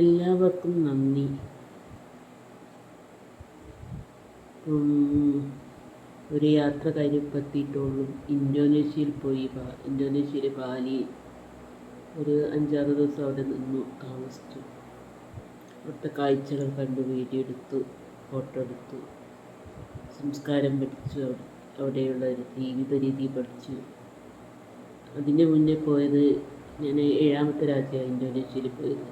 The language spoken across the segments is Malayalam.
എല്ലാവർക്കും നന്ദി. ഒരു യാത്ര കാര്യപ്പെത്തിയിട്ടുള്ളൂ ഇന്തോനേഷ്യയിൽ പോയി ഇന്തോനേഷ്യയിലെ ബാലി ഒരു അഞ്ചാറ് ദിവസം അവിടെ നിന്നു താമസിച്ചു. അവിടുത്തെ കാഴ്ചകൾ കണ്ടു വീഡിയോ എടുത്തു ഫോട്ടോ എടുത്തു. സംസ്കാരം പഠിച്ചു അവിടെ അവിടെയുള്ള ജീവിത രീതി പഠിച്ചു. അതിന്റെ മുന്നേ പോയത് ഞാൻ ഏഴാമത്തെ രാജ്യമാണ് ഇന്തോനേഷ്യയിൽ പോയത്.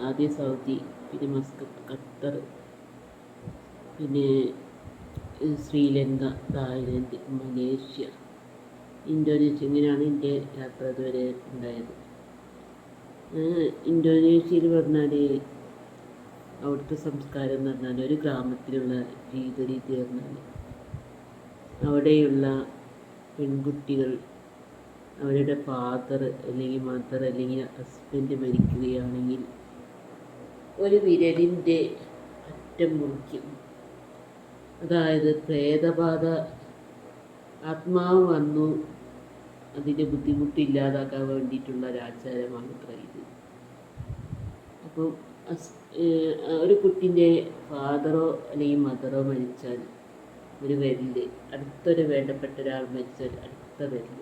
ആദ്യം സൗദി പിന്നെ മസ്കത്ത് ഖത്തർ പിന്നെ ശ്രീലങ്ക തായ്ലൻഡ് മലേഷ്യ ഇന്തോനേഷ്യ ഇങ്ങനെയാണ് എന്റെ യാത്ര ഇതുവരെ ഉണ്ടായത്. ഇന്തോനേഷ്യയിൽ പറഞ്ഞാൽ അവിടുത്തെ സംസ്കാരം എന്ന് പറഞ്ഞാൽ ഒരു ഗ്രാമത്തിലുള്ള ജീവിത രീതി പറഞ്ഞാൽ അവിടെയുള്ള പെൺകുട്ടികൾ അവരുടെ ഫാദർ അല്ലെങ്കിൽ മദർ അല്ലെങ്കിൽ ഹസ്ബൻഡ് മരിക്കുകയാണെങ്കിൽ ഒരു വിരലിന്റെ അറ്റം മുറിക്കും. അതായത് പ്രേതബാധ ആത്മാവ് വന്നു അതിന്റെ ബുദ്ധിമുട്ട് ഇല്ലാതാക്കാൻ വേണ്ടിയിട്ടുള്ള ഒരു ആചാരമാണ് അത്ര ഇത് അപ്പോൾ ഒരു കുട്ടിന്റെ ഫാദറോ അല്ലെങ്കിൽ മദറോ മരിച്ചാൽ ഒരു വിരൽ അടുത്തൊരു വേണ്ടപ്പെട്ട ഒരാൾ മരിച്ചാൽ അടുത്ത വിരൽ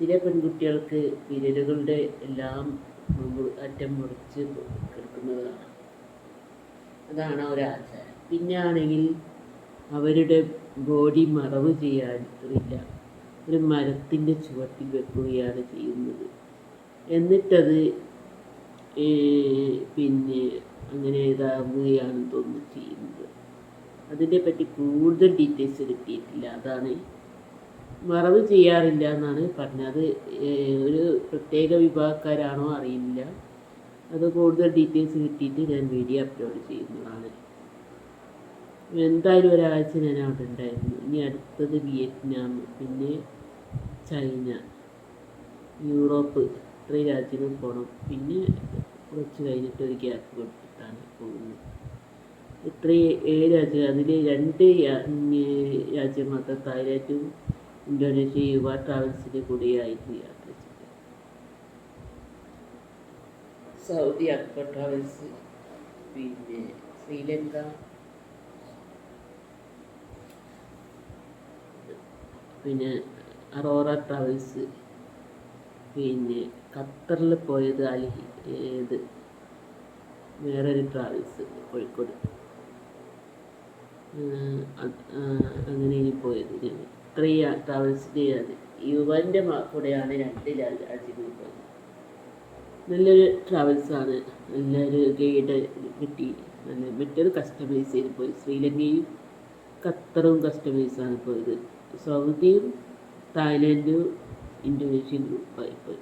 ചില പെൺകുട്ടികൾക്ക് വിരലുകളുടെ എല്ലാം അറ്റം മുറിച്ച് കിടക്കുന്നതാണ്. അതാണ് ഒരാചാരം പിന്നെ ആണെങ്കിൽ അവരുടെ ബോഡി മറവ് ചെയ്യാറില്ല ഒരു മരത്തിന്റെ ചുവട്ടിൽ വെക്കുകയാണ് ചെയ്യുന്നത്. എന്നിട്ടത് പിന്നെ അങ്ങനെ ഇതാവുകയാണ് തോന്നുന്നു ചെയ്യുന്നത്. അതിനെപ്പറ്റി കൂടുതൽ ഡീറ്റെയിൽസ് കിട്ടിയിട്ടില്ല. അതാണ് മറവ് ചെയ്യാറില്ല എന്നാണ് പറഞ്ഞത്. ഒരു പ്രത്യേക വിഭാഗക്കാരാണോ അറിയില്ല. അത് കൂടുതൽ ഡീറ്റെയിൽസ് കിട്ടിയിട്ട് ഞാൻ വീഡിയോ അപ്ലോഡ് ചെയ്യുന്നതാണ്. എന്തായാലും ഒരാഴ്ച ഞാൻ അവിടെ ഉണ്ടായിരുന്നു. ഇനി അടുത്തത് വിയറ്റ്നാം പിന്നെ ചൈന യൂറോപ്പ് ഇത്രയും രാജ്യങ്ങൾ പോകണം പിന്നെ കുറച്ച് കഴിഞ്ഞിട്ട് ഒരു ഗ്യാപ്പ് കൊടുത്തിട്ടാണ് പോകുന്നത്. ഇത്രയും ഏഴ് രാജ്യം അതിൽ രണ്ട് രാജ്യം മാത്രം തായ്ലാൻഡും ഇന്തോനേഷ്യ യുവ ട്രാവൽസിന്റെ കൂടിയായിരുന്നു യാത്ര ചെയ്തത് സൗദി അക്ബർ ട്രാവൽസ് പിന്നെ ശ്രീലങ്ക. പിന്നെ അറോറ ട്രാവൽസ് പിന്നെ ഖത്തറിൽ പോയത് അലി ഏത്? വേറൊരു ട്രാവൽസ് കോഴിക്കോട്. അങ്ങനെ ഇനി പോയത് ഞാൻ ഇത്രയും ട്രാവൽസിന്റെ അത് യുവന്റെ കൂടെയാണ് രണ്ട് രാ- രാജ്യങ്ങളിൽ പോയത് നല്ലൊരു ട്രാവൽസാണ് നല്ലൊരു ഗൈഡ് കിട്ടി. നല്ല മറ്റൊരു കസ്റ്റമൈസ് ചെയ്ത് പോയി. ശ്രീലങ്കയും ഖത്തറും കസ്റ്റമൈസാണ് പോയത്. സൗദിയും തായ്ലൻഡും ഇന്തോനേഷ്യയും ഗ്രൂപ്പായി പോയി.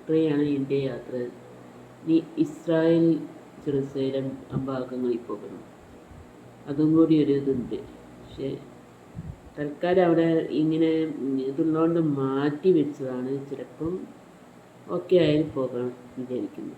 ഇത്രയാണ് എന്റെ യാത്ര. ഇനി ഇസ്രായേൽ ജെറുസലേം ഭാഗങ്ങളിൽ പോകണം. അതും കൂടി ഒരു ഇതുണ്ട്. പക്ഷേ തൽക്കാലം അവിടെ ഇങ്ങനെ ഇതുള്ളതുകൊണ്ട് മാറ്റി വെച്ചതാണ്. ചിലപ്പം ഓക്കെ ആയി പോകാൻ വിചാരിക്കുന്നു.